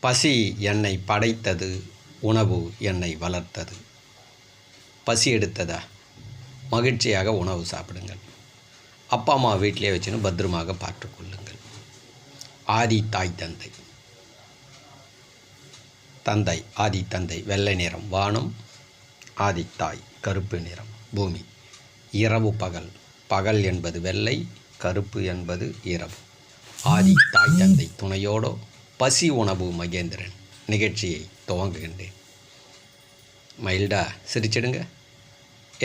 பசி என்னை படைத்தது உணவு என்னை வளர்த்தது. பசி எடுத்ததா? மகிழ்ச்சியாக உணவு சாப்பிடுங்கள். அப்பா அம்மா வீட்டிலே வச்சுன்னு பத்திரமாக பார்த்துக்கொள்ளுங்கள் ஆதி தாய் தந்தை. தந்தை ஆதி தந்தை வெள்ளை நிறம் வானம் ஆதி தாய் கருப்பு நிறம் பூமி. இரவு பகல். பகல் என்பது வெள்ளை கருப்பு என்பது இரவு. ஆதி தாய் தந்தை துணையோடோ பசி உணவு மகேந்திரன் நிகழ்ச்சியை துவங்குகின்றேன். மயில்டா சிரிச்சிடுங்க.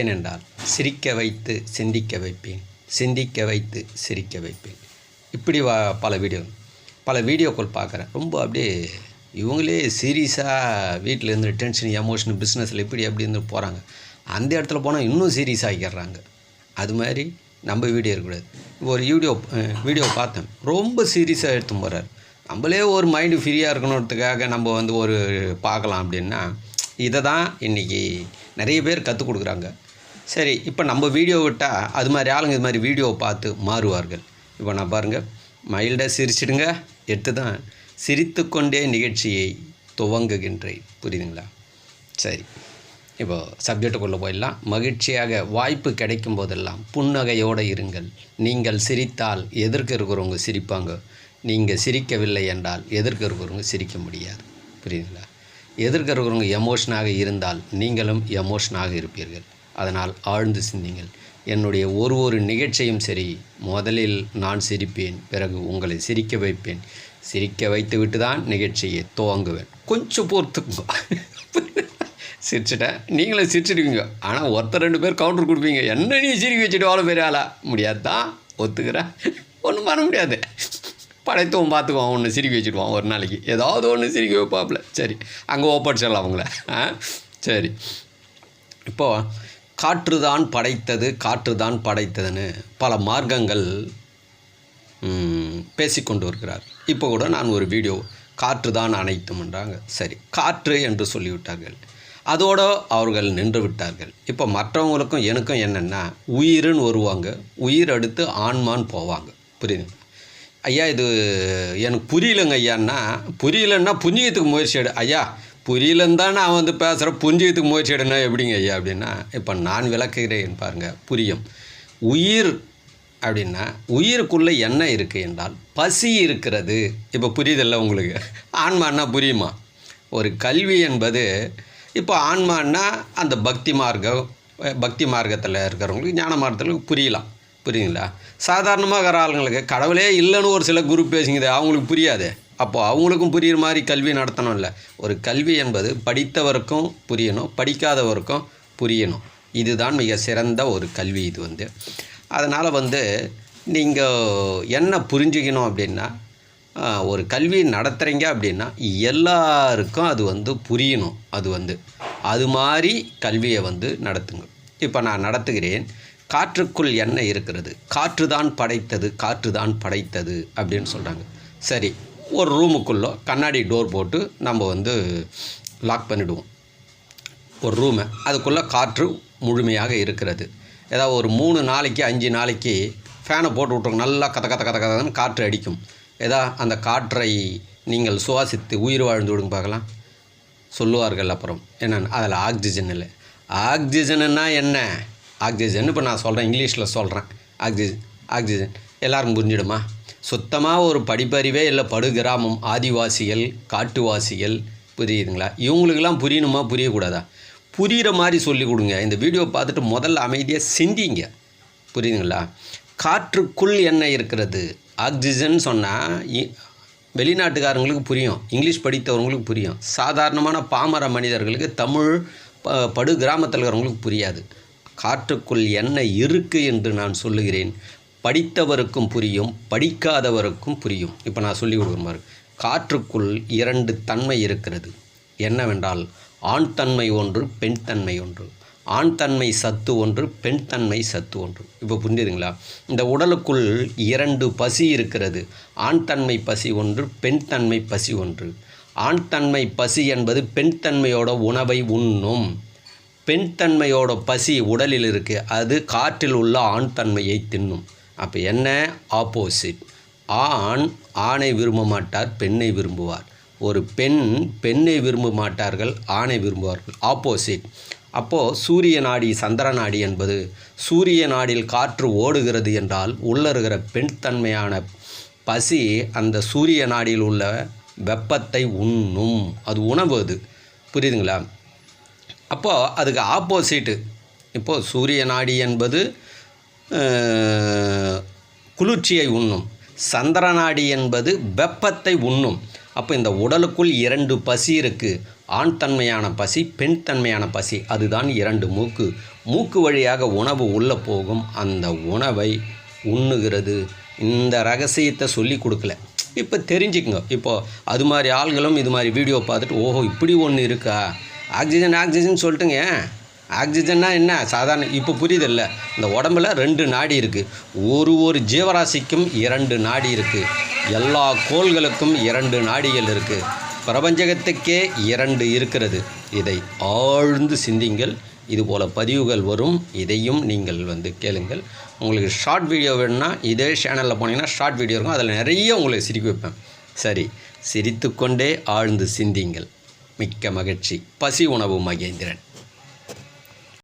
ஏனென்றால் சிரிக்க வைத்து சிந்திக்க வைப்பேன் சிந்திக்க வைத்து சிரிக்க வைப்பேன். இப்படி வா பல வீடியோ பல வீடியோக்கள் பார்க்குறேன். ரொம்ப அப்படியே இவங்களே சீரியஸாக வீட்டில் இருந்து டென்ஷன் எமோஷன் பிஸ்னஸில் இப்படி அப்படி இருந்து போகிறாங்க அந்த இடத்துல போனால் இன்னும் சீரியஸ் ஆகிடுறாங்க அது மாதிரி நம்ம வீடியோ இருக்கக்கூடாது. ஒரு வீடியோ வீடியோ பார்த்தேன். ரொம்ப சீரியஸாக எடுத்து போகிறார் நம்மளே ஒரு மைண்டு ஃப்ரீயாக இருக்கணுன்றதுக்காக நம்ம வந்து ஒரு பார்க்கலாம் அப்படின்னா இதை தான் இன்றைக்கி நிறைய பேர் கற்றுக் கொடுக்குறாங்க. சரி இப்போ நம்ம வீடியோ விட்டால் அது மாதிரி ஆளுங்க இது மாதிரி வீடியோவை பார்த்து மாறுவார்கள். இப்போ நான் பாருங்கள் மைல்டாக சிரிச்சிடுங்க எடுத்து தான் சிரித்துக்கொண்டே நிகழ்ச்சியை துவங்குகின்றேன். புரியுதுங்களா? சரி இப்போ சப்ஜெக்டுக்குள்ளே போயிடலாம். மகிழ்ச்சியாக வாய்ப்பு கிடைக்கும் போதெல்லாம் புன்னகையோடு இருங்கள். நீங்கள் சிரித்தால் எதிர்க்க இருக்கிறவங்க சிரிப்பாங்க? நீங்கள் சிரிக்கவில்லை என்றால் எதிர்கருக்கிறவங்க சிரிக்க முடியாது. புரியுதுங்களா? எதிர்க்க எமோஷனாக இருந்தால் நீங்களும் எமோஷனாக இருப்பீர்கள். அதனால் ஆழ்ந்து சிந்திங்கள். என்னுடைய ஒரு ஒரு நிகழ்ச்சியும் சரி முதலில் நான் சிரிப்பேன் பிறகு உங்களை சிரிக்க வைப்பேன். சிரிக்க வைத்துவிட்டு தான் நிகழ்ச்சியை துவங்குவேன். கொஞ்சம் பொறுத்துக்குங்க. சிரிச்சிட்டேன். நீங்களும் சிரிச்சிடுவீங்க ஆனால் ஒருத்தர் ரெண்டு பேர் கவுண்டர் கொடுப்பீங்க. என்ன நீ சிரிக்க வச்சுட்டு வாழ பெரிய ஆளா? முடியாது தான் ஒத்துக்கிறேன். ஒன்றும் பண்ண முடியாது. படைத்தவன் பார்த்துக்குவான் ஒன்று சிரிக்க வச்சுடுவான் ஒரு நாளைக்கு. ஏதாவது ஒன்று சிரிக்க வைப்பாப்புல சரி அங்கே ஓப்படிச்சிடலாம் அவங்கள. ஆ? சரி. இப்போது காற்று தான் படைத்தது காற்று தான் படைத்ததுன்னு பல மார்க்கங்கள் பேசிக்கொண்டு வருகிறார் இப்போ கூட நான் ஒரு வீடியோ காற்று தான் அனைத்தும்ன்றாங்க சரி காற்று என்று சொல்லிவிட்டார்கள். அதோடு அவர்கள் நின்று விட்டார்கள். இப்போ மற்றவங்களுக்கும் எனக்கும் என்னென்னா உயிருன்னு வருவாங்க. உயிர் அடுத்து ஆன்மான்னு போவாங்க. புரியுது ஐயா இது எனக்கு புரியலங்க ஐயான்னா புரியலன்னா புஞ்சியத்துக்கு முயற்சி எடு. ஐயா புரியலன்னு தான் நான் வந்து பேசுகிறேன் புஞ்சியத்துக்கு முயற்சி எடுனா எப்படிங்க ஐயா அப்படின்னா இப்போ நான் விளக்குகிறேன் பாருங்கள் புரியும். உயிர் அப்படின்னா உயிருக்குள்ளே என்ன இருக்குது என்றால் பசி இருக்கிறது. இப்போ புரியுதில்ல உங்களுக்கு? ஆன்மான்னா புரியுமா? ஒரு கல்வி என்பது இப்போ ஆன்மான்னா அந்த பக்தி மார்க்கம் பக்தி மார்க்கத்தில் இருக்கிறவங்களுக்கு ஞான மார்க்கத்தில் புரியலாம். புரியுங்களா? சாதாரணமாக ஆளுங்களுக்கு கடவுளே இல்லைன்னு ஒரு சில குரூப் பேசுங்குது அவங்களுக்கு புரியாது. அப்போது அவங்களுக்கும் புரியுற மாதிரி கல்வி நடத்தணும் இல்லை ஒரு கல்வி என்பது படித்தவருக்கும் புரியணும் படிக்காதவருக்கும் புரியணும். இதுதான் மிக சிறந்த ஒரு கல்வி இது வந்து. அதனால் வந்து நீங்கள் என்ன புரிஞ்சுக்கணும் அப்படின்னா ஒரு கல்வி நடத்துகிறீங்க அப்படின்னா எல்லாருக்கும் அது வந்து புரியணும் அது வந்து. அது மாதிரி கல்வியை வந்து நடத்துங்க. இப்போ நான் நடத்துகிறேன். காற்றுக்குள் என்ன இருக்கிறது? காற்று தான் படைத்தது காற்று தான் படைத்தது அப்படின்னு சொல்கிறாங்க சரி ஒரு ரூமுக்குள்ளே கண்ணாடி டோர் போட்டு நம்ம வந்து லாக் பண்ணிவிடுவோம் ஒரு ரூமை அதுக்குள்ளே காற்று முழுமையாக இருக்கிறது. ஏதாவது ஒரு மூணு நாளைக்கு அஞ்சு நாளைக்கு ஃபேனை போட்டு விட்ருவோம் நல்லா கத கத கத கதன்னு காற்று அடிக்கும். ஏதா அந்த காற்றை நீங்கள் சுவாசித்து உயிர் வாழ்ந்து விடுங்க பார்க்கலாம். சொல்லுவார்கள் அப்புறம். என்னென்னு? அதில் ஆக்சிஜன் இல்லை. ஆக்சிஜனுன்னா என்ன? ஆக்சிஜன். இப்போ நான் சொல்கிறேன் இங்கிலீஷில் சொல்கிறேன் ஆக்சிஜன் ஆக்சிஜன். எல்லாருக்கும் புரிஞ்சிடுமா? சுத்தமாக ஒரு படிப்பறிவே இல்லை படு கிராமம் ஆதிவாசிகள் காட்டுவாசிகள். புரியுதுங்களா? இவங்களுக்கெல்லாம் புரியணுமா? புரியக்கூடாதா? புரிகிற மாதிரி சொல்லி கொடுங்க. இந்த வீடியோ பார்த்துட்டு முதல்ல அமைதியாக சிந்திங்க. புரியுதுங்களா? காற்றுக்குள் என்ன இருக்கிறது? ஆக்சிஜன் சொன்னால் வெளிநாட்டுக்காரங்களுக்கு புரியும். இங்கிலீஷ் படித்தவங்களுக்கு புரியும். சாதாரணமான பாமர மனிதர்களுக்கு தமிழ் ப படு கிராமத்தில் இருக்கிறவங்களுக்கு புரியாது. காற்றுக்குள் என்ன இருக்குது என்று நான் சொல்லுகிறேன். படித்தவருக்கும் புரியும் படிக்காதவருக்கும் புரியும். இப்போ நான் சொல்லி கொடுக்குற மாதிரி காற்றுக்குள் இரண்டு தன்மை இருக்கிறது. என்னவென்றால் ஆண் தன்மை ஒன்று பெண் தன்மை ஒன்று. ஆண் தன்மை சத்து ஒன்று பெண் தன்மை சத்து ஒன்று. இப்போ புரிஞ்சுதுங்களா? இந்த உடலுக்குள் இரண்டு பசி இருக்கிறது. ஆண் தன்மை பசி ஒன்று பெண் தன்மை பசி ஒன்று. ஆண் தன்மை பசி என்பது பெண் தன்மையோட உணவை உண்ணும். பெண் தன்மையோட பசி உடலில் இருக்குது அது காற்றில் உள்ள ஆண் தன்மையை தின்னும். அப்போ என்ன? ஆப்போசிட் ஆண் ஆணை விரும்ப மாட்டார் பெண்ணை விரும்புவார். ஒரு பெண் பெண்ணை விரும்ப மாட்டார்கள் ஆணை விரும்புவார்கள். ஆப்போசிட் அப்போது சூரிய நாடி சந்திர நாடி என்பது சூரிய நாடியில் காற்று ஓடுகிறது என்றால் உள்ளருகிற பெண் தன்மையான பசி அந்த சூரிய நாடியில் உள்ள வெப்பத்தை உண்ணும். அது உணவு அது. புரியுதுங்களா? அப்போது அதுக்கு ஆப்போசிட்டு இப்போது சூரிய நாடி என்பது குளிர்ச்சியை உண்ணும். சந்திர நாடி என்பது வெப்பத்தை உண்ணும். அப்போ இந்த உடலுக்குள் இரண்டு பசி இருக்குது ஆண் தன்மையான பசி பெண் தன்மையான பசி. அதுதான் இரண்டு மூக்கு. மூக்கு வழியாக உணவு உள்ளே போகும். அந்த உணவை உண்ணுகிறது. இந்த ரகசியத்தை சொல்லி கொடுக்கல. இப்போ தெரிஞ்சுக்குங்க. இப்போது அது மாதிரி ஆள்களும் இது மாதிரி வீடியோ பார்த்துட்டு ஓஹோ இப்படி ஒன்று இருக்கா? Oxygen oxygen சொல்லிட்டுங்க. ஆக்சிஜன்னா என்ன? சாதாரண இப்போ புரியுதில்ல. இந்த உடம்புல ரெண்டு நாடி இருக்குது ஒரு ஒரு ஜீவராசிக்கும் இரண்டு நாடி இருக்குது எல்லா கோள்களுக்கும் இரண்டு நாடிகள் இருக்குது பிரபஞ்சகத்துக்கே இரண்டு இருக்கிறது. இதை ஆழ்ந்து சிந்திங்கள். இதுபோல் பதிவுகள் வரும். இதையும் நீங்கள் வந்து கேளுங்கள். உங்களுக்கு ஷார்ட் வீடியோ வேணும்னா இதே சேனலில் போனீங்கன்னா ஷார்ட் வீடியோ இருக்கும். அதில் நிறைய உங்களுக்கு சிரிக்க வைப்பேன். சரி சிரித்துக்கொண்டே ஆழ்ந்து சிந்திங்கள். மிக்க மகிழ்ச்சி. பசி உணவு மகேந்திரன்.